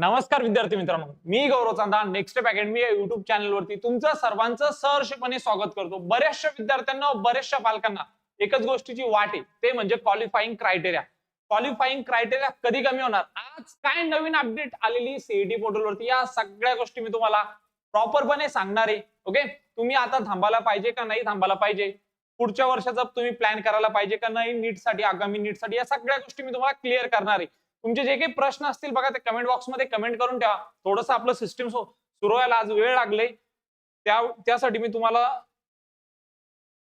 नमस्कार विद्यार्थी मित्रांनो. मी गौरव चांदा नेक्स्ट अकॅडमी या युट्यूब चॅनलवरती तुमचं सर्वांचं सहर्षपणे स्वागत करतो. बऱ्याचशा विद्यार्थ्यांना बऱ्याचशा पालकांना एकच गोष्टीची वाट आहे. ते म्हणजे क्वालिफाईंग क्रायटेरिया क्वालिफाईंग क्रायटेरिया कधी कमी होणार? आज काय नवीन अपडेट आलेली सीईटी पोर्टलवरती या सगळ्या गोष्टी मी तुम्हाला प्रॉपरपणे सांगणार आहे. ओके तुम्ही आता थांबायला पाहिजे का नाही थांबायला पाहिजे? पुढच्या वर्षाचा तुम्ही प्लॅन करायला पाहिजे का नाही? नीटसाठी आगामी नीटसाठी या सगळ्या गोष्टी मी तुम्हाला क्लिअर करणार आहे. तुमचे जे काही प्रश्न असतील बघा ते कमेंट बॉक्समध्ये कमेंट करून ठेवा. थोडंसं आपलं सिस्टीम सुरू व्हायला आज वेळ लागले. त्या त्यासाठी मी तुम्हाला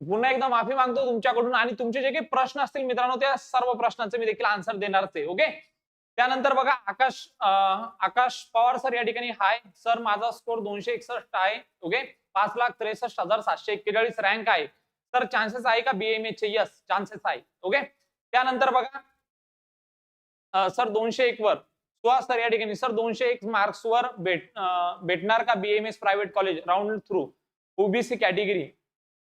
पुन्हा एकदा माफी मागतो तुमच्याकडून आणि तुमचे जे काही प्रश्न असतील मित्रांनो त्या सर्व प्रश्नांचे मी देखील आन्सर देणारच आहे ओके त्यानंतर बघा आकाश आकाश पवार सर या ठिकाणी हाय सर माझा स्कोर दोनशे एकसष्ट आहे ओके पाच लाख त्रेसष्ट हजार सातशे एक्केचाळीस रँक आहे. तर चान्सेस आहे का बीएमए चे? यस चान्सेस आहे ओके त्यानंतर बघा सर दोनशे एक वर. सुहास सर या ठिकाणी सर दोनशे एक मार्क्स वर भेट भेटणार का BMS private college round through OBC category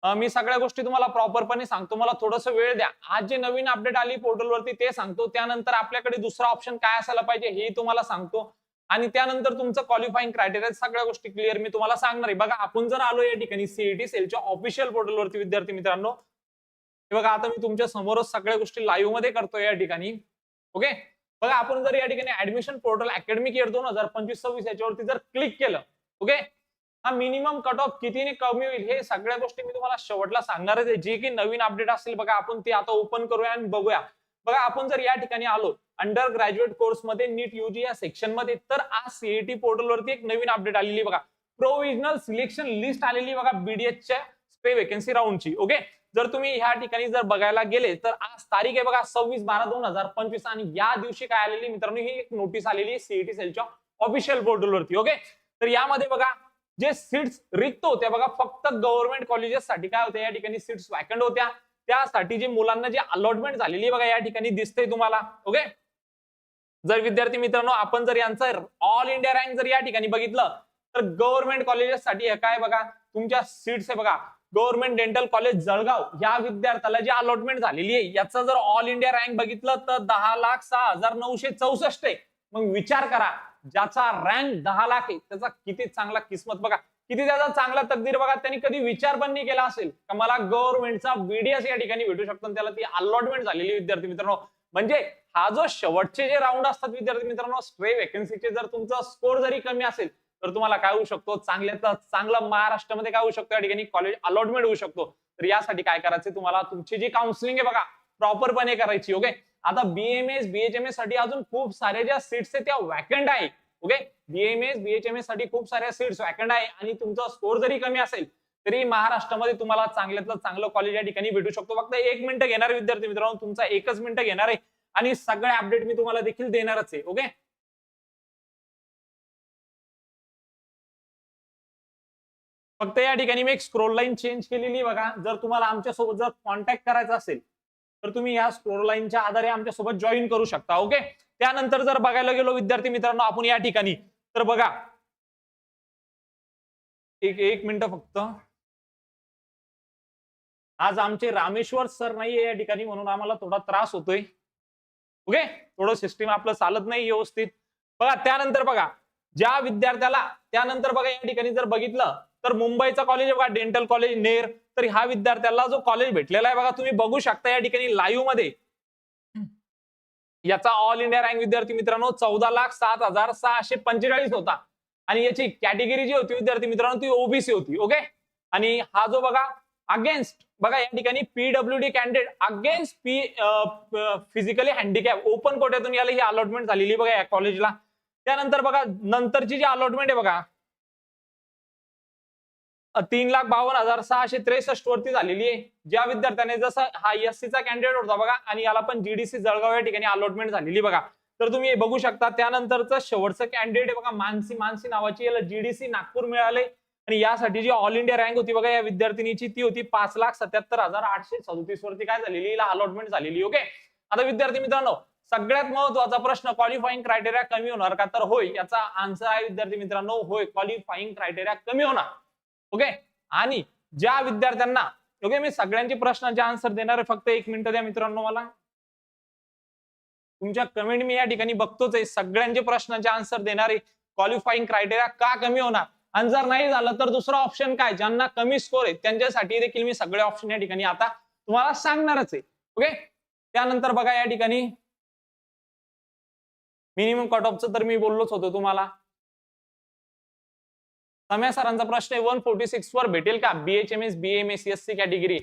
मी सगळ्या गोष्टी तुम्हाला प्रॉपरपणे सांगतो. मला थोडस वेळ द्या. आज जे नवीन अपडेट आली पोर्टलवरती ते सांगतो. त्यानंतर आपल्याकडे दुसरा ऑप्शन काय असायला पाहिजे हे तुम्हाला सांगतो. आणि त्यानंतर तुमचं क्वालिफाईंग क्रायटेरिया सगळ्या गोष्टी क्लिअर मी तुम्हाला सांगणार आहे. बघा आपण जर आलो या ठिकाणी सीईटी सेलच्या ऑफिशियल पोर्टलवरती विद्यार्थी मित्रांनो. हे बघा आता मी तुमच्या समोरच सगळ्या गोष्टी लाईव्हमध्ये करतो या ठिकाणी. ओके बघा आपण जर या ठिकाणी ऍडमिशन पोर्टल अकॅडमिक इयर दोन हजार पंचवीस सव्वीस याच्यावरती जर क्लिक केलं ओके हा मिनिमम कट ऑफ कितीने कमी होईल हे सगळ्या गोष्टी मी तुम्हाला शेवटला सांगणारच आहे. जे की नवीन अपडेट असेल बघा आपण ते आता ओपन करूया आणि बघूया. बघा आपण जर या ठिकाणी आलो अंडर ग्रॅज्युएट कोर्समध्ये नीट युजी या सेक्शनमध्ये तर आज सीएटी पोर्टलवरती एक नवीन अपडेट आलेली बघा. प्रोव्हिजनल सिलेक्शन लिस्ट आलेली बघा बीडीएसच्या स्पे वेकन्सी राऊंडची ओके जर तुम्ही ह्या ठिकाणी जर बघायला गेले तर आज तारीख आहे बघा सव्वीस बारा दोन हजार पंचवीस आणि या दिवशी काय आलेली मित्रांनो ही एक नोटीस आलेली सीईटी सेलच्या ऑफिशियल पोर्टलवरती ओके तर यामध्ये बघा जे सीट्स रिक्त होत्या बघा फक्त गव्हर्नमेंट कॉलेजेस साठी काय होत्या या ठिकाणी सीट्स वॅकंट होत्या. त्यासाठी जे मुलांना जे अलॉटमेंट झालेली बघा या ठिकाणी दिसते तुम्हाला ओके जर विद्यार्थी मित्रांनो आपण जर यांचा ऑल इंडिया रँक जर या ठिकाणी बघितलं तर गव्हर्नमेंट कॉलेजेस साठी काय बघा तुमच्या सीट्स आहे बघा गव्हर्नमेंट डेंटल कॉलेज जळगाव या विद्यार्थ्याला जी अलॉटमेंट झालेली आहे याचा जर ऑल इंडिया रँक बघितलं तर दहा लाख सहा हजार नऊशे चौसष्ट आहे. मग विचार करा ज्याचा रँक दहा लाख आहे त्याचा किती चांगला किस्मत बघा. किती त्याचा चांगला तकदीर बघा त्यांनी कधी विचार पण नाही केला असेल. का मला गव्हर्नमेंटचा बीडीएस या ठिकाणी भेटू शकतो आणि त्याला ती अलॉटमेंट झालेली विद्यार्थी मित्रांनो. म्हणजे हा जो शेवटचे जे राऊंड असतात विद्यार्थी मित्रांनो स्ट्रे वेकन्सीचे जर तुमचा स्कोर जरी कमी असेल तर तुम्हाला काय होऊ शकतो? चांगल्यात चांगलं महाराष्ट्रामध्ये काय होऊ शकतो? या ठिकाणी कॉलेज अलॉटमेंट होऊ शकतो. तर यासाठी काय करायचं तुम्हाला? तुमची जी काउन्सिलिंग आहे बघा प्रॉपरपणे करायची ओके आता बीएमएस बीएचएमएससाठी अजून खूप साऱ्या ज्या सीट्स आहेत त्या वॅकंट आहे ओके बीएमएस बीएचएमएससाठी खूप साऱ्या सीट्स वॅकंट आहे आणि तुमचा स्कोर जरी कमी असेल तरी महाराष्ट्रामध्ये तुम्हाला चांगल्यातलं चांगलं कॉलेज या ठिकाणी भेटू शकतो. फक्त एक मिनिट घेणार विद्यार्थी मित्रांनो तुमचा एकच मिनिट घेणार आहे आणि सगळे अपडेट मी तुम्हाला देखील देणारच आहे ओके फक्त या ठिकाणी मी एक स्क्रोल लाईन चेंज केलेली बघा. जर तुम्हाला आमच्यासोबत जर कॉन्टॅक्ट करायचा असेल तर तुम्ही या स्क्रोल लाईनच्या आधारे आमच्यासोबत जॉईन करू शकता ओके त्यानंतर जर बघायला गेलो विद्यार्थी मित्रांनो आपण या ठिकाणी तर बघा. एक एक मिनिट फक्त. आज आमचे रामेश्वर सर नाहीये या ठिकाणी म्हणून आम्हाला थोडा त्रास होतोय. ओके थोडं सिस्टीम आपलं चालत नाही व्यवस्थित. बघा त्यानंतर बघा. ज्या विद्यार्थ्याला त्यानंतर बघा या ठिकाणी जर बघितलं तर मुंबईचा कॉलेज बघा डेंटल कॉलेज नेर तर ह्या विद्यार्थ्याला जो कॉलेज भेटलेला आहे बघा तुम्ही बघू शकता या ठिकाणी लाईव्हमध्ये. याचा ऑल इंडिया रँक विद्यार्थी मित्रांनो चौदा लाख सात हजार सहाशे पंचेचाळीस होता. आणि याची कॅटेगरी जी होती विद्यार्थी मित्रांनो ती ओबीसी होती ओके आणि हा जो बघा अगेन्स्ट बघा या ठिकाणी PW D candidate against P physically handicap open कोट्यातून याला ही अलॉटमेंट झालेली बघा या कॉलेजला त्यानंतर बघा नंतरची जी अलॉटमेंट आहे बघा तीन लाख बावन्न हजार सहाशे त्रेसष्ट वरती झालेली आहे. ज्या विद्यार्थ्याने जसं हा एस चा कॅन्डिडेट होता बघा आणि याला पण जीडीसी जळगाव या ठिकाणी अलॉटमेंट झालेली बघा. तर तुम्ही हे बघू शकता त्यानंतरचं शेवटचं कॅन्डिडेट आहे बघा मानसी मानसी नावाची याला जीडीसी नागपूर मिळाले. आणि यासाठी जी ऑल इंडिया रँक होती बघा या विद्यार्थिनीची ती होती पाच लाख सत्याहत्तर हजार आठशे सदोतीस वरती काय झालेली हिला अलॉटमेंट झालेली ओके आता विद्यार्थी मित्रांनो सगळ्यात महत्त्वाचा प्रश्न क्वालिफाईंग क्रायटेरिया कमी होणार का? तर होय. याचा आन्सर आहे विद्यार्थी मित्रांनो होय. क्वालिफाईंग क्रायटेरिया कमी होणार. ओके आणि ज्या विद्यार्थ्यांना ओके मी सगळ्यांचे प्रश्नांचे आन्सर देणार आहे फक्त एक मिनिट द्या मित्रांनो मला. तुमच्या कमेंट मी या ठिकाणी बघतोच आहे. सगळ्यांचे प्रश्नांचे आन्सर देणारे क्वालिफाईंग क्रायटेरिया का कमी होणार? आणि जर नाही झालं तर दुसरा ऑप्शन काय? ज्यांना कमी स्कोर आहे त्यांच्यासाठी देखील मी सगळे ऑप्शन या ठिकाणी आता तुम्हाला सांगणारच आहे. ओके त्यानंतर बघा या ठिकाणी. मिनिमम कट ऑफचं तर मी बोललोच होतो तुम्हाला. सम्या सरांचा प्रश्न आहे वन फोर्टी सिक्स वर भेटेल का? BHMS BMS S C category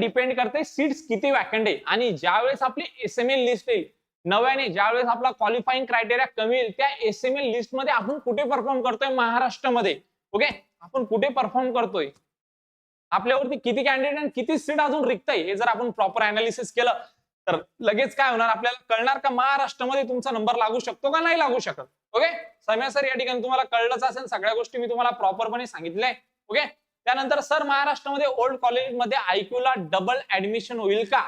depend करते सीट्स किती वॅकंट आहे. आणि ज्यावेळेस आपली एस एम एल लिस्ट येईल नव्याने ज्यावेळेस आपला क्वालिफाईंग क्रायटेरिया कमी येईल त्या एसएमएल लिस्टमध्ये आपण कुठे परफॉर्म करतोय? महाराष्ट्रामध्ये. ओके आपण कुठे परफॉर्म करतोय? आपल्यावरती किती कॅन्डिडेट आणि किती सीट अजून रिक्त आहे? हे जर आपण प्रॉपर अनालिसिस केलं तर लगेच काय होणार? आपल्याला कळणार का महाराष्ट्रामध्ये तुमचा नंबर लागू शकतो का? नाही लागू शकत. ओके समय सर या ठिकाणी तुम्हाला कळलंच असेल. सगळ्या गोष्टी मी तुम्हाला प्रॉपरपणे सांगितल्या. ओके त्यानंतर सर महाराष्ट्रामध्ये ओल्ड कॉलेजमध्ये आयक्यू ला डबल ऍडमिशन होईल का?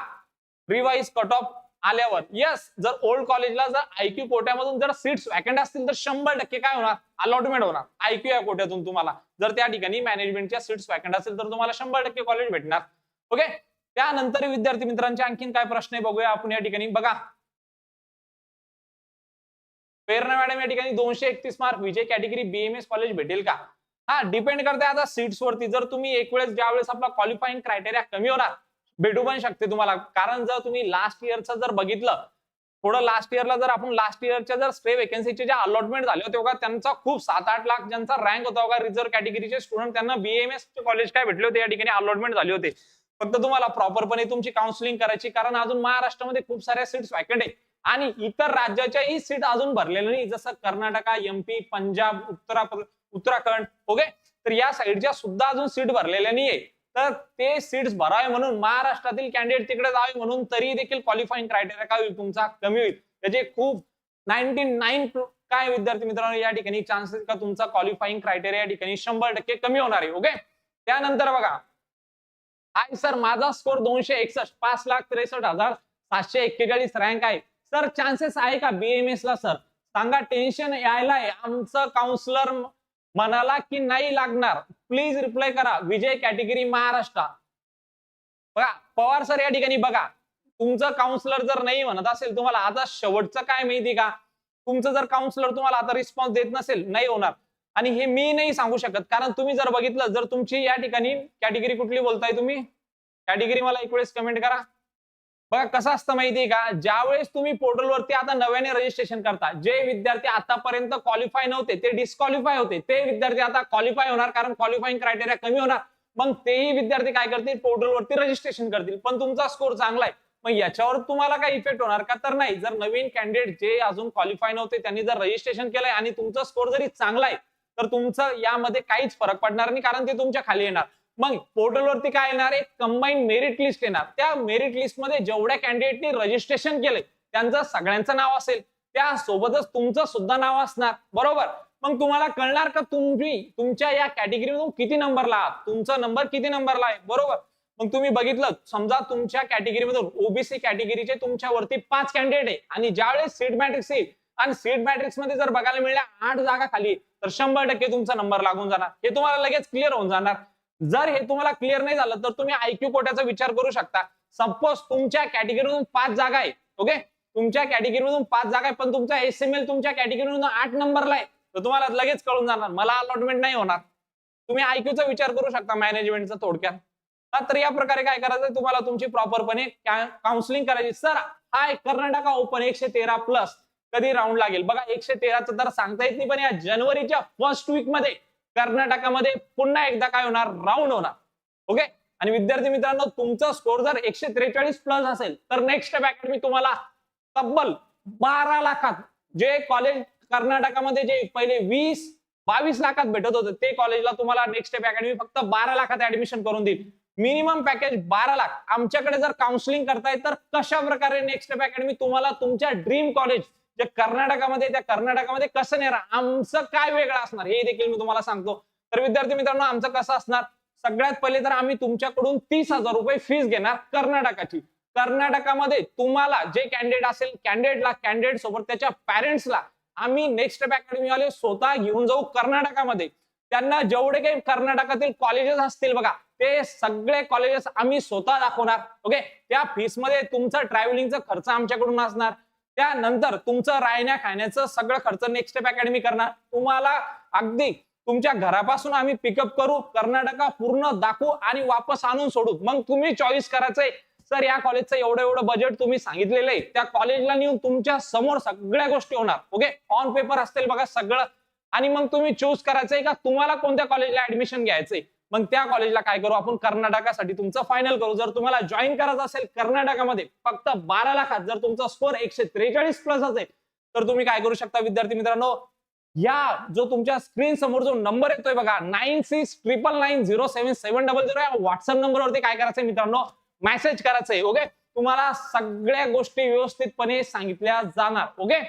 रिवाईज कट ऑफ आल्यावर. येस जर ओल्ड कॉलेजला जर आयक्यू कोट्यामधून जर सीट्स वॅकंट असतील तर शंभर टक्के काय होणार? अलॉटमेंट होणार. आयक्यू या कोट्यातून तुम्हाला. जर त्या ठिकाणी मॅनेजमेंटच्या सीट्स वॅकंट असेल तर तुम्हाला शंभर टक्के कॉलेज भेटणार. ओके त्यानंतर विद्यार्थी मित्रांचे आणखीन काय प्रश्न आहे बघूया आपण या ठिकाणी. बघा. प्रेरणा मॅडम या ठिकाणी दोनशे एकतीस mark VJ category BMS college भेटेल का? हा डिपेंड करते आता सीट्स वरती. जर तुम्ही एक वेळेस ज्या वेळेस आपला क्वालिफाईंग क्रायटेरिया कमी होणार भेटू पण शकते तुम्हाला. कारण जर तुम्ही लास्ट इयरचं जर बघितलं थोडं लास्ट इयरला जर आपण लास्ट इयरच्या जर स्टे वेकन्सीचे ज्या अलॉटमेंट झाले होते बघा त्यांचा खूप सात आठ लाख ज्यांचा रँक होता बघा रिझर्व्ह कॅटेगरीचे स्टुडंट त्यांना बीएमएस कॉलेज काय भेटले होते? या ठिकाणी अलॉटमेंट झाले होते. फक्त तुम्हाला प्रॉपरपणे तुमची काउन्सिलिंग करायची कारण अजून महाराष्ट्रामध्ये खूप साऱ्या सीट्स वॅकंट आहे आणि इतर राज्याच्याही सीट अजून भरलेल्या नाही. जसं कर्नाटका एमपी पंजाब उत्तरा उत्तराखंड ओके तर या साईडच्या सुद्धा अजून सीट भरलेल्या नाहीये. तर ते सीट्स भरावे म्हणून महाराष्ट्रातील कॅन्डिडेट तिकडे जावे म्हणून तरी देखील क्वालिफाईंग क्रायटेरिया काय होईल? तुमचा कमी होईल. त्याचे खूप नाईन्टी नाईन काय विद्यार्थी मित्रांनो या ठिकाणी चान्सेस का तुमचा क्वालिफाईंग क्रायटेरिया या ठिकाणी शंभर टक्के कमी होणार आहे ओके त्यानंतर बघा हाय सर माझा स्कोर दोनशे एकसष्ट पाच लाख त्रेसष्ट हजार सातशे एक्केचाळीस रँक आहे. सर चान्सेस आहे का बीएमएस ला सर? सांगा टेन्शन यायला आमचं काउन्सिलर म्हणाला की नाही लागणार. प्लीज रिप्लाय करा. VJ category Maharashtra. बघा पवार सर या ठिकाणी बघा. तुमचं काउन्सिलर जर नाही म्हणत असेल तुम्हाला आता शेवटचं काय माहिती का? तुमचं जर काउन्सिलर तुम्हाला आता रिस्पॉन्स देत नसेल नाही होणार. आणि हे मी नाही सांगू शकत. कारण तुम्ही जर बघितलं जर तुमची या ठिकाणी कॅटेगरी कुठली बोलताय तुम्ही? कॅटेगरी मला एक वेळेस कमेंट करा. बघा कसं असतं माहितीये का? ज्यावेळेस तुम्ही पोर्टलवरती आता नव्याने रजिस्ट्रेशन करता जे विद्यार्थी आतापर्यंत क्वालिफाय नव्हते ते डिस्क्वालिफाय होते. ते विद्यार्थी आता क्वालिफाय होणार कारण क्वालिफाईंग क्रायटेरिया कमी होणार. मग तेही विद्यार्थी काय करतील? पोर्टलवरती रजिस्ट्रेशन करतील. पण तुमचा स्कोर चांगला आहे. मग याच्यावर तुम्हाला काय इफेक्ट होणार का? तर नाही. जर नवीन कॅन्डिडेट जे अजून क्वालिफाय नव्हते त्यांनी जर रजिस्ट्रेशन केलंय आणि तुमचा स्कोर जरी चांगला आहे तर तुमचं यामध्ये काहीच फरक पडणार नाही कारण ते तुमच्या खाली येणार. मग पोर्टलवरती काय येणार? एक कंबाईन मेरिट लिस्ट येणार. त्या मेरिट लिस्टमध्ये जेवढ्या कॅन्डिडेटनी रजिस्ट्रेशन केलंय त्यांचं सगळ्यांचं नाव असेल. त्यासोबतच तुमचं सुद्धा नाव असणार. बरोबर? मग तुम्हाला कळणार का तुम्ही तुमच्या या कॅटेगरीमधून किती नंबरला आहात? तुमचा नंबर किती नंबरला आहे? बरोबर? मग तुम्ही बघितलं समजा तुमच्या कॅटेगरीमधून ओबीसी कॅटेगरीचे तुमच्यावरती पाच कॅन्डिडेट आहे. आणि ज्यावेळेस सीट मॅट्रिक्स येईल आणि सीट मॅट्रिक्समध्ये जर बघायला मिळाल्या आठ जागा खाली तर शंभर टक्के तुमचा नंबर लागून जाणार. हे तुम्हाला लगेच क्लिअर होऊन जाणार. जर हे तुम्हाला क्लिअर नाही झालं तर तुम्ही आयक्यू कोट्याचा विचार करू शकता. सपोज तुमच्या कॅटेगरीमधून पाच जागा आहे ओके तुमच्या कॅटेगरीमधून पाच जागा आहे पण तुमचा एस एम एल तुमच्या कॅटेगरीमधून आठ नंबरला आहे तर तुम्हाला लगेच कळून जाणार. मला अलॉटमेंट नाही होणार. तुम्ही आयक्यूचा विचार करू शकता मॅनेजमेंटचा थोडक्यात. तर या प्रकारे काय करायचं तुम्हाला तुमची प्रॉपरपणे काउन्सिलिंग करायची. सर हाय कर्नाटका ओपन एकशे तेरा प्लस कधी राऊंड लागेल? बघा एकशे तेराचं तर सांगता येत नाही पण या जानेवारीच्या फर्स्ट वीकमध्ये कर्नाटकामध्ये पुन्हा एकदा काय होणार? राऊंड होणार. ओके आणि विद्यार्थी मित्रांनो तुमचा स्कोर जर एकशे त्रेचाळीस प्लस असेल तर नेक्स्ट स्टेप अकॅडमी तुम्हाला तब्बल बारा लाखात जे कॉलेज कर्नाटकामध्ये जे पहिले वीस बावीस लाखात भेटत होते ते कॉलेजला तुम्हाला नेक्स्ट अकॅडमी फक्त बारा लाखात ऍडमिशन करून देईल मिनिमम पॅकेज बारा लाख. आमच्याकडे जर काउन्सिलिंग करताय तर कशा प्रकारे नेक्स्ट अकॅडमी तुम्हाला तुमच्या ड्रीम कॉलेज जे कर्नाटकामध्ये त्या कर्नाटकामध्ये कसं नेणार आमचं काय वेगळं असणार? हे देखील मी तुम्हाला सांगतो. तर विद्यार्थी मित्रांनो आमचं कसं असणार? सगळ्यात पहिले तर आम्ही तुमच्याकडून तीस हजार रुपये फीस घेणार कर्नाटकाची. कर्नाटकामध्ये तुम्हाला जे कॅन्डिडेट असेल कॅन्डिडेटला कॅन्डिडेट सोबत त्याच्या पॅरेंट्सला आम्ही नेक्स्ट अकॅडमीवाले वाले स्वतः घेऊन जाऊ कर्नाटकामध्ये. त्यांना जेवढे काही कर्नाटकातील कॉलेजेस असतील बघा ते सगळे कॉलेजेस आम्ही स्वतः दाखवणार. ओके त्या फीसमध्ये तुमचा ट्रॅव्हलिंगचा खर्च आमच्याकडून असणार. त्यानंतर तुमचं राहण्या खाण्याचं सगळं खर्च नेक्स्ट स्टेप अकॅडमी करणार. तुम्हाला अगदी तुमच्या घरापासून आम्ही पिकअप करू कर्नाटका पूर्ण दाखवू आणि वापस आणून सोडू. मग तुम्ही चॉईस करायचंय. सर या कॉलेजचं एवढं एवढं बजेट तुम्ही सांगितलेलं आहे. त्या कॉलेजला नेऊन तुमच्यासमोर सगळ्या गोष्टी होणार. ओके ऑन पेपर असतील बघा सगळं. आणि मग तुम्ही चूज करायचंय का? तुम्हाला कोणत्या कॉलेजला ऍडमिशन घ्यायचंय? मग त्या कॉलेजला काय करू? आपण कर्नाटकासाठी तुमचं फायनल करू. जर तुम्हाला जॉईन करायचं असेल कर्नाटकामध्ये फक्त बारा लाखात जर तुमचा स्कोर एकशे त्रेचाळीस प्लस असेल तर तुम्ही काय करू शकता विद्यार्थी मित्रांनो? या जो तुमच्या स्क्रीन समोर जो नंबर येतोय बघा nine six triple nine zero seven seven double zero या व्हॉट्सअप नंबरवरती काय करायचंय मित्रांनो? मेसेज करायचंय ओके तुम्हाला सगळ्या गोष्टी व्यवस्थितपणे सांगितल्या जाणार ओके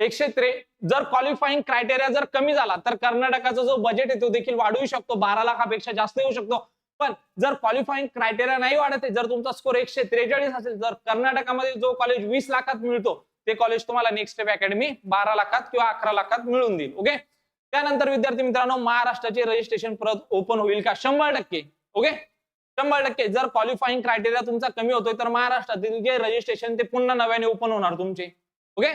एकशे त्रे जर क्वालिफाईंग क्रायटेरिया जर कमी झाला तर कर्नाटकाचा जो बजेट आहे तो देखील वाढवू शकतो. बारा लाखापेक्षा जास्त येऊ शकतो. पण जर क्वालिफाईंग क्रायटेरिया नाही वाढत आहे जर तुमचा स्कोर एकशे त्रेचाळीस असेल तर कर्नाटकामध्ये जो कॉलेज वीस लाखात मिळतो ते कॉलेज तुम्हाला नेक्स्ट स्टेप अकॅडमी बारा लाखात किंवा अकरा लाखात मिळून देईल. ओके त्यानंतर विद्यार्थी मित्रांनो महाराष्ट्राचे रजिस्ट्रेशन परत ओपन होईल का? शंभर टक्के. ओके शंभर टक्के. जर क्वालिफाईंग क्रायटेरिया तुमचा कमी होतोय तर महाराष्ट्रातील जे रजिस्ट्रेशन ते पुन्हा नव्याने ओपन होणार तुमचे. ओके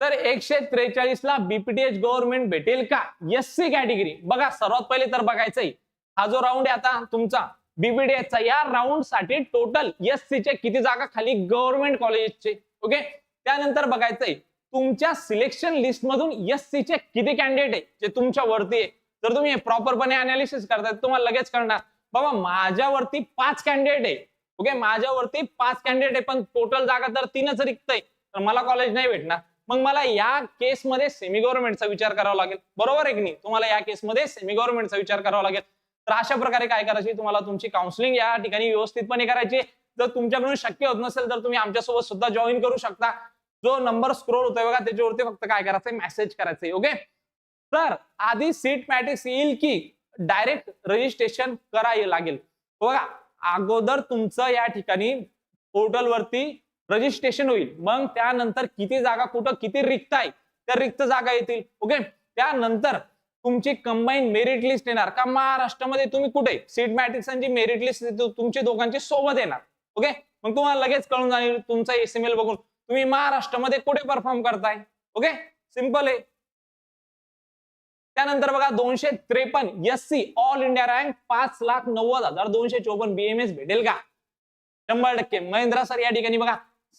तर एकशे त्रेचाळीस ला बीपीटीएच गव्हर्नमेंट भेटेल का? एस सी कॅटेगरी बघा सर्वात पहिले तर बघायचंय. हा जो राऊंड आहे आता तुमचा BPDS चा या राऊंडसाठी टोटल एस सी चे किती जागा खाली गव्हर्नमेंट कॉलेजचे ओके त्यानंतर बघायचंय तुमच्या सिलेक्शन लिस्ट मधून एस सी चे किती कॅन्डिडेट आहे? जे तुमच्या वरती आहे. जर तुम्ही प्रॉपरपणे अनालिसिस करताय तुम्हाला लगेच कळणार. बाबा माझ्यावरती पाच कॅन्डिडेट आहे. ओके माझ्यावरती पाच कॅन्डिडेट आहे पण टोटल जागा तर तीनच रिक्त आहे. तर मला कॉलेज नाही भेटणार. मग मला या केसमध्ये सेमी गव्हर्नमेंटचा विचार करावा लागेल. बरोबर आहे की नाही? तुम्हाला या केसमध्ये सेमी गव्हर्नमेंटचा विचार करावा लागेल. तर अशा प्रकारे काय करायची? तुम्हाला तुमची काउन्सिलिंग या ठिकाणी व्यवस्थितपणे करायची जर तुमच्याकडून शक्य होत नसेल तर तुम्ही आमच्यासोबत सुद्धा जॉईन करू शकता. जो नंबर स्क्रोल होतोय बघा त्याच्यावरती फक्त काय करायचंय? मेसेज करायचंय ओके तर आधी सीट मॅट्रिक्स येईल की डायरेक्ट रजिस्ट्रेशन करायला लागेल. बघा अगोदर तुमचं या ठिकाणी पोर्टल वरती रजिस्ट्रेशन होईल. मग त्यानंतर किती जागा कुठं किती रिक्त आहे त्या रिक्त जागा येतील. ओके त्यानंतर तुमची कंबाईन मेरिट लिस्ट येणार. का महाराष्ट्रामध्ये तुम्ही कुठे? सीट मॅट्रिक्सांची मेरिट लिस्ट तुमची दोघांची सोबत येणार. ओके मग तुम्हाला लगेच कळून जाईल तुमचा एसएमएल बघून. तुम्ही महाराष्ट्रामध्ये कुठे परफॉर्म करताय? ओके सिंपल आहे. त्यानंतर बघा दोनशे त्रेपन्न S C all India rank पाच लाख नव्वद हजार दोनशे चोपन्न बीएमएस भेटेल का? शंभर टक्के. महेंद्रा सर या ठिकाणी बघा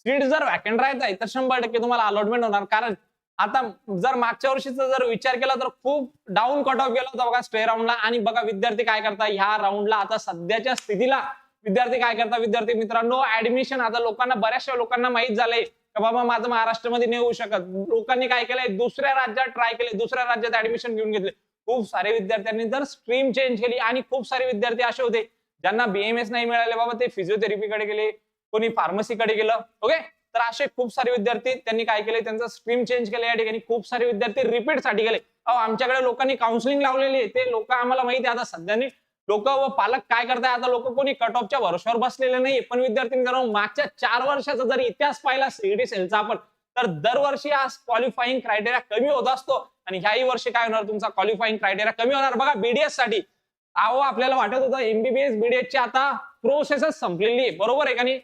सीट जर वॅकंट राहत आहे तर शंभर टक्के तुम्हाला अलॉटमेंट होणार. कारण आता जर मागच्या वर्षीचा जर विचार केला तर खूप डाऊन कट ऑफ गेला होता बघा स्टे राऊंडला आणि बघा विद्यार्थी काय करता ह्या राऊंडला आता सध्याच्या स्थितीला विद्यार्थी काय करता विद्यार्थी मित्रांनो ऍडमिशन आता लोकांना बऱ्याचशा लोकांना माहीत झालंय का बाबा माझं महाराष्ट्रामध्ये नाही होऊ शकत. लोकांनी काय केलंय? दुसऱ्या राज्यात ट्राय केले. दुसऱ्या राज्यात ऍडमिशन घेऊन घेतले. खूप सारे विद्यार्थ्यांनी जर स्ट्रीम चेंज केली आणि खूप सारे विद्यार्थी असे होते ज्यांना बीएमएस नाही मिळाले बाबा ते फिजिओथेरपीकडे गेले. कोणी फार्मसीकडे गेलं ओके तर असे खूप सारे विद्यार्थी त्यांनी काय केले? त्यांचा स्ट्रीम चेंज केलं या ठिकाणी. खूप सारे विद्यार्थी रिपीटसाठी गेले. अहो आमच्याकडे लोकांनी काउन्सिलिंग लावलेली आहे. ते लोक आम्हाला माहिती आहे. आता सध्यानी लोक व पालक काय करताय? आता लोक कोणी कट ऑफच्या भरोश्यावर बसलेले नाही पण विद्यार्थी मित्रांनो मागच्या चार वर्षाचा जर इतिहास पाहिला सीईटी सेलचा आपण तर दरवर्षी हा क्वालिफाईंग क्रायटेरिया कमी होत असतो. आणि ह्याही वर्षी काय होणार? तुमचा क्वालिफाईंग क्रायटेरिया कमी होणार. बघा बीडीएससाठी. अहो आपल्याला वाटत होतं एमबीबीएस बीडीएस ची आता प्रोसेसच संपलेली आहे. बरोबर आहे का नाही?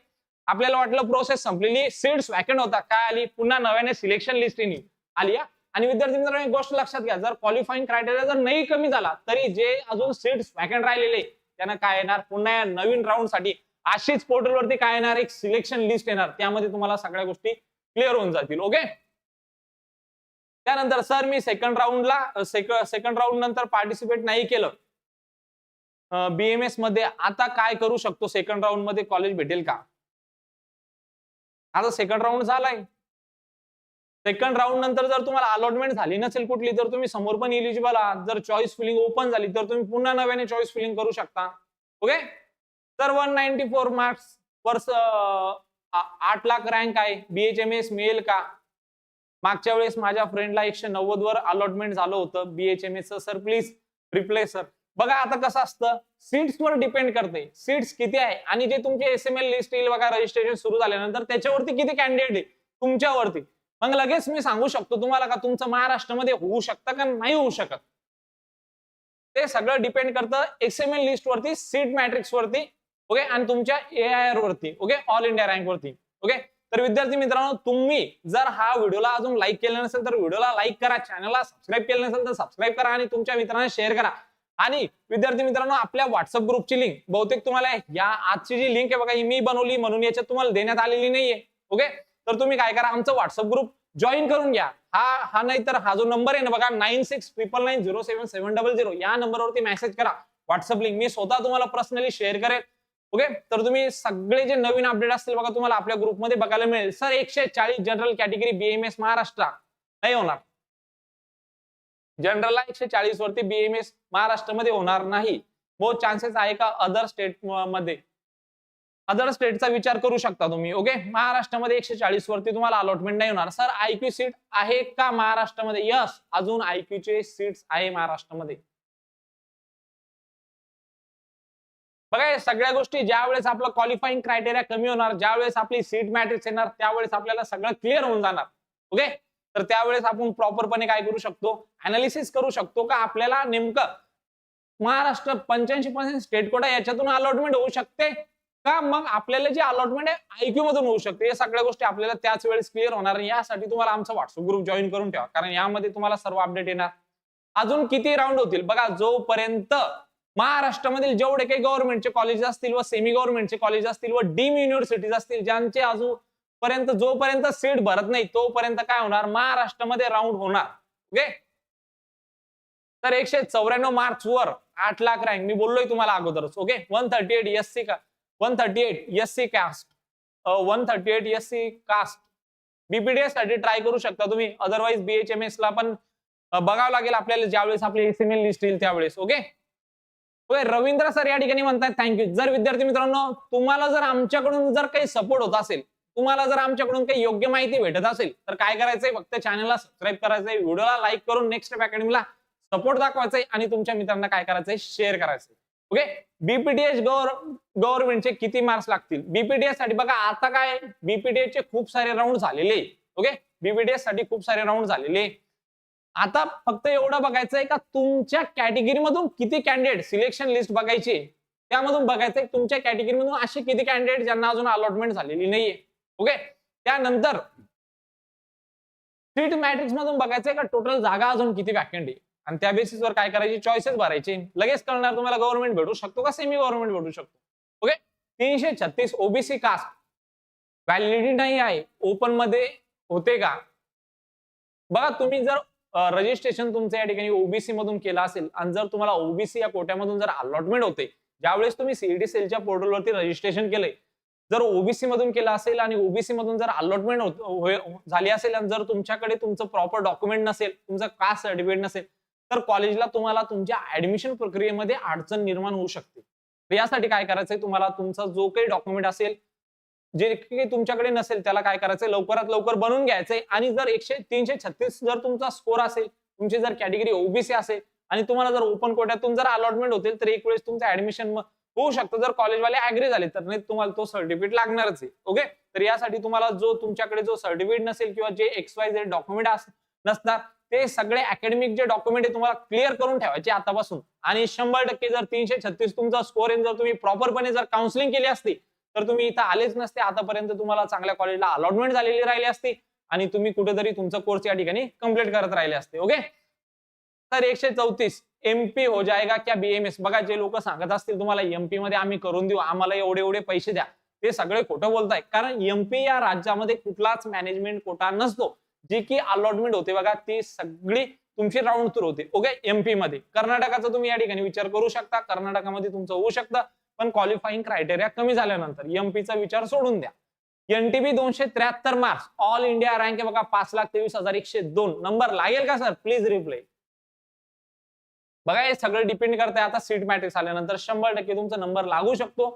आपल्याला वाटलं प्रोसेस संपलेली सीट्स वॅकंट होता. काय आली? पुन्हा नव्याने सिलेक्शन लिस्ट आली या आणि विद्यार्थी मित्रांनो एक गोष्ट लक्षात घ्या. जर क्वालिफाईंग क्रायटेरिया जर नाही कमी झाला तरी जे अजून सीट्स वॅकंट राहिलेले त्यांना काय येणार? पुन्हा या नवीन राऊंडसाठी अशीच पोर्टल वरती काय येणार? एक सिलेक्शन लिस्ट येणार. त्यामध्ये तुम्हाला सगळ्या गोष्टी क्लिअर होऊन जातील ओके त्यानंतर सर मी सेकंड राऊंडला सेकंड राऊंड नंतर पार्टिसिपेट नाही केलं. बीएमएसमध्ये आता काय करू शकतो? सेकंड राऊंडमध्ये कॉलेज भेटेल का? आता सेकंड राऊंड झालाय. सेकंड राऊंड नंतर जर तुम्हाला अलॉटमेंट झाली नसेल कुठली तर तुम्ही समोर पण इलिजिबल आहात. जर चॉईस फिलिंग ओपन झाली तर तुम्ही पुन्हा नव्याने चॉईस फिलिंग करू शकता. ओके तर वन नाईन्टी फोर मार्क्स वर्ष आठ लाख रँक आहे. बीएचएमएस मिळेल का? मागच्या वेळेस माझ्या फ्रेंडला एकशे नव्वद वर अलॉटमेंट झालं होतं. BHMS sir please replace sir बघा आता कसं असतं. सीट्स वर डिपेंड करते. सीट्स किती आहे? आणि जे तुमचे एस एम एल लिस्ट येईल बघा रजिस्ट्रेशन सुरू झाल्यानंतर त्याच्यावरती किती कॅन्डिडेट आहे तुमच्यावरती. मग लगेच मी सांगू शकतो तुम्हाला का तुमचं महाराष्ट्रामध्ये होऊ शकतं का नाही होऊ शकत? ते सगळं डिपेंड करतं एस एम एल लिस्ट वरती सीट मॅट्रिक्स वरती ओके आणि तुमच्या ए आय आर वरती ओके ऑल इंडिया रँक वरती ओके तर विद्यार्थी मित्रांनो तुम्ही जर हा व्हिडिओला अजून लाईक केला नसेल तर व्हिडिओला लाईक करा. चॅनलला सबस्क्राईब केलं नसेल तर सबस्क्राईब करा आणि तुमच्या मित्रांना शेअर करा. आणि विद्यार्थी मित्रांनो आपल्या व्हॉट्सअप ग्रुपची लिंक बहुतेक तुम्हाला या आजची जी लिंक आहे बघा ही मी बनवली म्हणून याच्यात तुम्हाला देण्यात आलेली नाहीये. ओके तर तुम्ही काय करा आमचं व्हॉट्सअप ग्रुप जॉईन करून घ्या. हा हा नाही तर हा जो नंबर आहे ना बघा nine six triple nine zero seven seven double zero या नंबरवरती मेसेज करा. व्हॉट्सअप लिंक मी स्वतः तुम्हाला पर्सनली शेअर करेल. ओके तर तुम्ही सगळे जे नवीन अपडेट असतील बघा तुम्हाला आपल्या ग्रुपमध्ये बघायला मिळेल. सर एकशे चाळीस जनरल कॅटेगरी बीएमएस महाराष्ट्र. नाही होणार. जनरलला एकशे चाळीस वरती बीएमएस महाराष्ट्रामध्ये होणार नाही. बहुत चान्सेस आहे का अदर स्टेटमध्ये? अदर स्टेटचा विचार करू शकता तुम्ही ओके महाराष्ट्रामध्ये एकशे चाळीस वरती तुम्हाला अलॉटमेंट नाही होणार. सर आयक्यू सीट आहे का महाराष्ट्रामध्ये? यस अजून आयक्यू चे सीट्स आहे महाराष्ट्रामध्ये. बघा या सगळ्या गोष्टी ज्या वेळेस आपलं क्वालिफाईंग क्रायटेरिया कमी होणार ज्या वेळेस आपली सीट मॅट्रिक्स येणार त्यावेळेस आपल्याला सगळं क्लिअर होऊन जाणार ओके तर त्यावेळेस आपण प्रॉपरपणे काय करू शकतो? अनालिसिस करू शकतो का? आपल्याला नेमकं महाराष्ट्र पंच्याऐंशी पर्सेंट स्टेट कोटा याच्यातून अलॉटमेंट होऊ शकते का? मग आपल्याला जे अलॉटमेंट आहे आयक्यू मधून होऊ शकते. या सगळ्या गोष्टी आपल्याला त्याच वेळेस क्लिअर होणार आणि यासाठी तुम्हाला आमचा व्हॉट्सअप ग्रुप जॉईन करून ठेवा. कारण यामध्ये तुम्हाला सर्व अपडेट येणार. अजून किती राऊंड होतील? बघा जोपर्यंत महाराष्ट्रामधील जेवढे काही गव्हर्नमेंटचे कॉलेज असतील व सेमी गव्हर्नमेंटचे कॉलेज असतील व डीम युनिव्हर्सिटीज असतील ज्यांचे अजून पर्यंत जोपर्यंत सीट भरत नाही तोपर्यंत काय होणार? महाराष्ट्रामध्ये राऊंड होणार. ओके तर एकशे चौऱ्याण्णव मार्च वर आठ लाख रँक मी बोललोय तुम्हाला अगोदरच. Okay one thirty eight S C का? One thirty eight S C caste one thirty eight S C caste बीपीडीएससाठी try करू शकता तुम्ही. अदरवाईज बीएचएमएस ला पण बघावं लागेल आपल्याला ज्यावेळेस आपली एसएमएल लिस्ट येईल त्यावेळेस. ओके ओके रवींद्र सर या ठिकाणी म्हणतात थँक्यू जर विद्यार्थी मित्रांनो तुम्हाला जर आमच्याकडून जर काही सपोर्ट होत असेल तुम्हाला जर आमच्याकडून काही योग्य माहिती भेटत असेल तर काय करायचंय? फक्त चॅनलला सबस्क्राईब करायचंय व्हिडिओला लाईक करून नेक्स्ट अकॅडमीला सपोर्ट दाखवायचंय आणि तुमच्या मित्रांना काय करायचंय? शेअर करायचंय. ओके बीपीटीएस गव्हर्नमेंटचे किती मार्क्स लागतील? बीपीटीएससाठी बघा आता काय? बीपीटीएस चे खूप सारे राऊंड झालेले. ओके बीपीटीएससाठी खूप सारे राऊंड झालेले. आता फक्त एवढं बघायचंय का तुमच्या कॅटेगरीमधून किती कॅन्डिडेट सिलेक्शन लिस्ट बघायची त्यामधून बघायचंय तुमच्या कॅटेगरी मधून असे किती कॅन्डिडेट ज्यांना अजून अलॉटमेंट झालेली नाहीये. ओके त्यानंतर सीट मॅट्रिक्स मधून बघायचंय का टोटल जागा अजून किती वॅकंट आहे? आणि त्या बेसिसवर काय करायची? चॉईसेस भरायचे. लगेच कळणार तुम्हाला गव्हर्नमेंट भेटू शकतो का? सेमी गव्हर्नमेंट भेटू शकतो. ओके तीनशे छत्तीस ओबीसी कास्ट व्हॅलिडिटी नाही आहे. ओपनमध्ये होते का? बघा तुम्ही जर रजिस्ट्रेशन तुमचं या ठिकाणी ओबीसी मधून केलं असेल आणि जर तुम्हाला ओबीसी या कोट्यामधून जर अलॉटमेंट होते ज्यावेळेस तुम्ही सीईटी सेलच्या पोर्टलवरती रजिस्ट्रेशन केलंय जर ओबीसी मधून केलं असेल आणि ओबीसी मधून जर अलॉटमेंट हो- झाली असेल आणि जर तुमच्याकडे तुमचं प्रॉपर डॉक्युमेंट नसेल तुमचं कास्ट सर्टिफिकेट नसेल तर कॉलेजला तुम्हाला तुमच्या ऍडमिशन प्रक्रियेमध्ये अडचण निर्माण होऊ शकते. तर यासाठी काय करायचंय? तुम्हाला तुमचा जो काही डॉक्युमेंट असेल जे काही तुमच्याकडे नसेल त्याला काय करायचंय? लवकरात लवकर बनवून घ्यायचंय. आणि जर एकशे तीनशे छत्तीस जर तुमचा स्कोर असेल तुमची जर कॅटेगरी ओबीसी असेल आणि तुम्हाला जर ओपन कोट्यातून जर अलॉटमेंट होतील तर एक वेळेस तुमचं ऍडमिशन होऊ शकतं. जर कॉलेजवाले अग्री झाले तर नाही तुम्हाला तो सर्टिफिकेट लागणारच आहे. ओके तर यासाठी तुम्हाला जो तुमच्याकडे जो सर्टिफिकेट नसेल किंवा जे एक्स वाय झेड डॉक्युमेंट नसणार ते सगळे अकॅडमिक जे डॉक्युमेंट आहे तुम्हाला क्लिअर करून ठेवायचे आतापासून. आणि शंभर टक्के जर तीनशे छत्तीस तुमचा स्कोर जर तुम्ही प्रॉपरपणे जर काउन्सिलिंग केली असती तर तुम्ही इथं आलेच नसते. आतापर्यंत तुम्हाला चांगल्या कॉलेजला अलॉटमेंट झालेली राहिली असती आणि तुम्ही कुठेतरी तुमचा कोर्स या ठिकाणी कंप्लीट करत राहिले असते. ओके तर एकशे चौतीस. एमपी हो जाएगा क्या बीएमएस बघा जे लोक सांगत असतील तुम्हाला एमपी मध्ये आम्ही करून देऊ आम्हाला एवढे एवढे पैसे द्या. ते सगळे खोटं बोलताय कारण एमपी या राज्यामध्ये कुठलाच मॅनेजमेंट कोटा नसतो. जी की अलॉटमेंट होते बघा ती सगळी तुमची राऊंड थ्रू होते. ओके एमपी मध्ये. कर्नाटकाचा तुम्ही या ठिकाणी विचार करू शकता. कर्नाटकामध्ये तुमचं होऊ शकतं. पण क्वालिफाईंग क्रायटेरिया कमी झाल्यानंतर एमपीचा विचार सोडून द्या. एनटीबी दोनशे त्र्याहत्तर मार्क्स ऑल इंडिया रँक आहे बघा पाच लाख तेवीस हजार एकशे दोन. नंबर लागेल का सर प्लीज रिप्लाय बघा हे सगळं डिपेंड करतंय आता सीट मॅट्रिक्स आल्यानंतर. शंभर टक्के तुमचा नंबर लागू शकतो.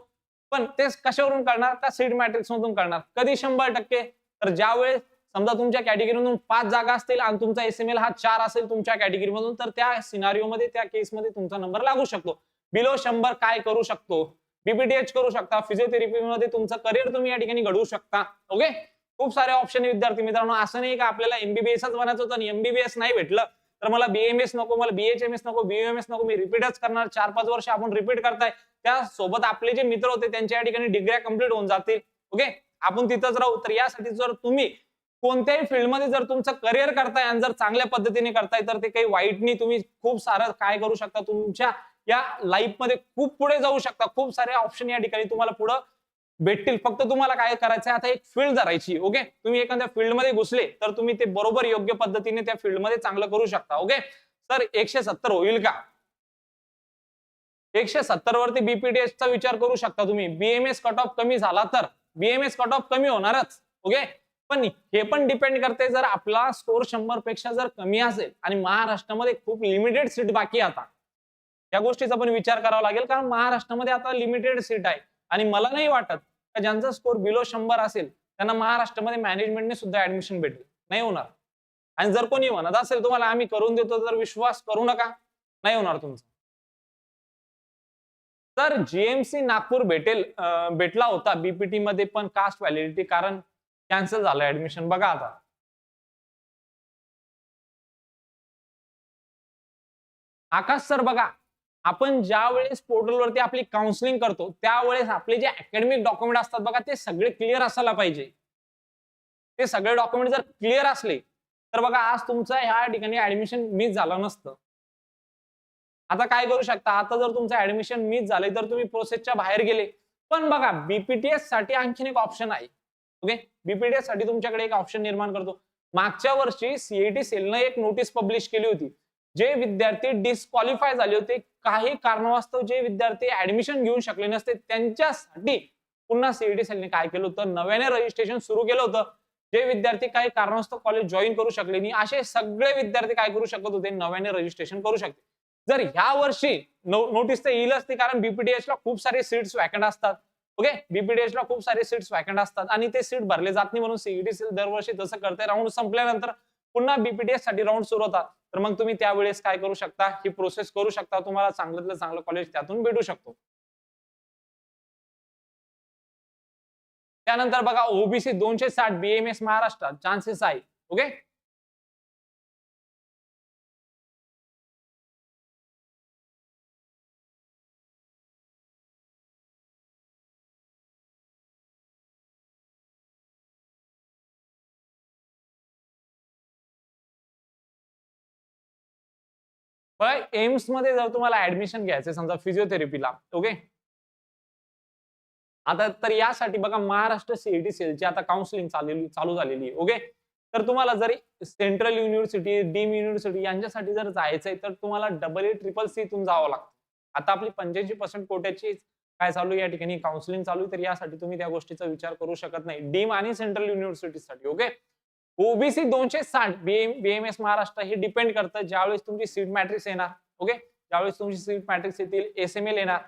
पण ते कशावरून करणार का सीट मॅट्रिक्स मधून करणार कधी शंभर टक्के? तर ज्यावेळेस समजा तुमच्या कॅटेगरीमधून पाच जागा असतील आणि तुमचा एसएमएल हा चार असेल तुमच्या कॅटेगरीमधून तर त्या सिनारिओ मध्ये त्या केसमध्ये तुमचा नंबर लागू शकतो. बिलो शंभर काय करू शकतो? बीपीटीएच करू शकता. फिजिओथेरपी मध्ये तुमचं करिअर तुम्ही या ठिकाणी घडवू शकता. ओके खूप सारे ऑप्शन आहे विद्यार्थी मित्रांनो. असं नाही का आपल्याला एमबीबीएसच बनायचं होतं आणि एमबीबीएस नाही भेटलं? तर मला बीएमएस नको मला बीएचएमएस नको बीएमएस नको मी रिपीटच करणार. चार पाच वर्ष आपण रिपीट करताय. त्या सोबत आपले जे मित्र होते त्यांच्या या ठिकाणी डिग्र्या कंप्लीट होऊन जातील. ओके आपण तिथंच राहू. तर यासाठी जर तुम्ही कोणत्याही फील्डमध्ये जर तुमचं करिअर करताय आणि जर चांगल्या पद्धतीने करताय तर ते काही वाईट नाही तुम्ही खूप सारं काय करू शकता. तुमच्या या लाईफमध्ये खूप पुढे जाऊ शकता. खूप सारे ऑप्शन या ठिकाणी तुम्हाला पुढे भेटतील. फक्त तुम्हाला काय करायचं आता एक फील्ड धरायची ओके तुम्ही एखाद्या फील्डमध्ये घुसले तर तुम्ही ते बरोबर योग्य पद्धतीने त्या फील्डमध्ये चांगलं करू शकता ओके सर एकशे सत्तर होईल का? एकशे सत्तर वरती BPTS चा विचार करू शकता तुम्ही. बीएमएस कट ऑफ कमी झाला तर. बीएमएस कट ऑफ कमी होणारच ओके पण हे पण डिपेंड करते जर आपला स्कोर शंभरपेक्षा जर कमी असेल आणि महाराष्ट्रामध्ये खूप लिमिटेड सीट बाकी आता. या गोष्टीचा पण विचार करावा लागेल कारण महाराष्ट्रामध्ये आता लिमिटेड सीट आहे. आणि मला नाही वाटत का ज्यांचा स्कोर बिलो शंभर असेल त्यांना महाराष्ट्रामध्ये मॅनेजमेंटने सुद्धा ऍडमिशन भेटेल. नाही होणार. आणि जर कोणी म्हणत असेल तुम्हाला आम्ही करून देतो तर विश्वास करू नका. नाही होणार तुमचा. तर जीएमसी नागपूर भेटेल भेटला होता बीपीटी मध्ये पण कास्ट व्हॅलिडिटी कारण कॅन्सल झालं ऍडमिशन बघा आता. आकाश सर बघा. आपण ज्या वेळेस पोर्टलवरती आपली काउन्सिलिंग करतो त्यावेळेस आपले जे अकॅडमिक डॉक्युमेंट असतात बघा ते सगळे क्लिअर असायला पाहिजे. ते सगळे डॉक्युमेंट जर क्लिअर असले तर बघा आज तुमचं ह्या ठिकाणी ऍडमिशन मिस झालं नसतं. आता काय करू शकता? आता जर तुमचं ऍडमिशन मिस झालंय तर तुम्ही प्रोसेसच्या बाहेर गेले. पण बघा बीपीटीएससाठी आणखीन एक ऑप्शन आहे. ओके बीपीटीएससाठी तुमच्याकडे एक ऑप्शन निर्माण करतो. मागच्या वर्षी सीईटी सेलनं एक नोटीस पब्लिश केली होती. जे विद्यार्थी डिस्क्वालिफाय झाले होते काही कारणावास्तव जे विद्यार्थी ऍडमिशन घेऊ शकले नसते त्यांच्यासाठी पुन्हा सीईटी सेलने काय केलं होतं? नव्याने रजिस्ट्रेशन सुरू केलं होतं. जे विद्यार्थी काही कारणास्तव कॉलेज जॉईन करू शकले नाही असे सगळे विद्यार्थी काय करू शकत होते? नव्याने रजिस्ट्रेशन करू शकते. जर ह्या वर्षी नोटीस तर येईलच नाही कारण बीपीडीएस ला खूप सारे सीट्स वॅकंट असतात. ओके बीपीडीएस ला खूप सारे सीट्स वॅकंट असतात आणि ते सीट भरले जात नाही म्हणून सीईटी सेल दरवर्षी तसं करते राऊंड संपल्यानंतर पुन्हा बीपीडीएससाठी राऊंड सुरू होतात. तर मग तुम्ही त्यावेळेस काय करू शकता? ही प्रोसेस करू शकता. तुम्हाला चांगल्यातलं चांगलं कॉलेज त्यातून भेटू शकतो. त्यानंतर बघा ओबीसी दोनशे साठ बीएमएस महाराष्ट्रात. चान्सेस आहे. ओके बघा एम्समध्ये जर तुम्हाला ऍडमिशन घ्यायचं समजा फिजिओथेरपीला ओके आता तर यासाठी बघा महाराष्ट्र सीईटी सेलची आता काउन्सिलिंग चाललेली चालू झालेली आहे ओके तर तुम्हाला जर सेंट्रल युनिव्हर्सिटी डीम युनिव्हर्सिटी यांच्यासाठी जर जायचंय तर तुम्हाला डबल ए ट्रिपल सी इथून जावं लागतं. आता आपली पंच्याऐंशी पर्सेंट कोट्याची काय चालू आहे या ठिकाणी? काउन्सिलिंग चालू आहे तर यासाठी तुम्ही त्या गोष्टीचा विचार करू शकत नाही. डीम आणि सेंट्रल युनिव्हर्सिटीसाठी ओके ओबीसी दोनशे साठ बीएमएस महाराष्ट्र हे डिपेंड करतं ज्यावेळेस तुमची सीट मॅट्रिक्स येणार ओके ज्यावेळेस तुमची सीट मॅट्रिक्स येतील एसएमएल येणार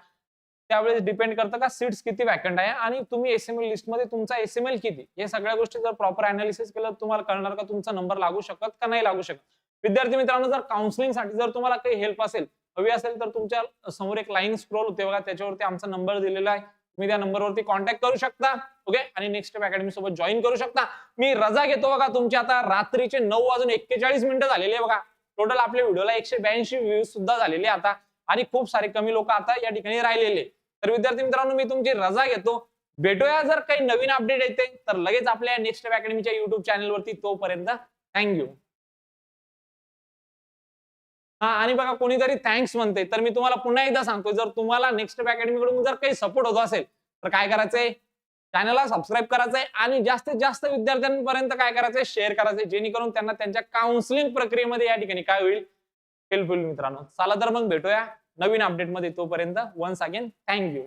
त्यावेळेस डिपेंड करतं का सीट्स किती वॅकंट आहे आणि तुम्ही एसएमएल लिस्टमध्ये तुमचा एसएमएल किती? हे सगळ्या गोष्टी जर प्रॉपर अनालिसिस केलं तुम्हाला कळणार का तुमचा नंबर लागू शकत का नाही लागू शकत? विद्यार्थी मित्रांनो जर काउन्सिलिंगसाठी जर तुम्हाला काही हेल्प असेल हवी असेल तर तुमच्यासमोर एक लाईन स्क्रोल होते बघा त्याच्यावरती आमचा नंबर दिलेला आहे. तुम्ही त्या नंबरवरती कॉन्टॅक्ट करू शकता ओके आणि नेक्स्ट स्टेप अकॅडमी सोबत जॉईन करू शकता. मी रजा घेतो बघा तुमची आता रात्रीचे नऊ वाजून एक्केचाळीस मिनिटं झालेले आहे बघा. टोटल आपल्या व्हिडिओला एकशे ब्याऐंशी व्ह्यूज सुद्धा झालेले आता. आणि खूप सारे कमी लोक आता या ठिकाणी राहिलेले. तर विद्यार्थी मित्रांनो मी तुमची रजा घेतो. भेटूया जर काही नवीन अपडेट येते तर लगेच आपल्या नेक्स्ट अकॅडमीच्या युट्यूब चॅनलवरती तोपर्यंत. थँक्यू हा आणि बघा कोणीतरी थँक्स म्हणते तर मी तुम्हाला पुन्हा एकदा सांगतो जर तुम्हाला नेक्स्ट अकॅडमी कडून जर काही सपोर्ट होत असेल तर काय करायचंय? चॅनलला सबस्क्राईब करायचंय आणि जास्तीत जास्त विद्यार्थ्यांपर्यंत काय करायचंय? शेअर करायचंय जेणेकरून त्यांना त्यांच्या काउन्सिलिंग प्रक्रियेमध्ये या ठिकाणी काय होईल? हेल्पफुल मित्रांनो. चला तर मग भेटूया नवीन अपडेटमध्ये तोपर्यंत. Once again thank you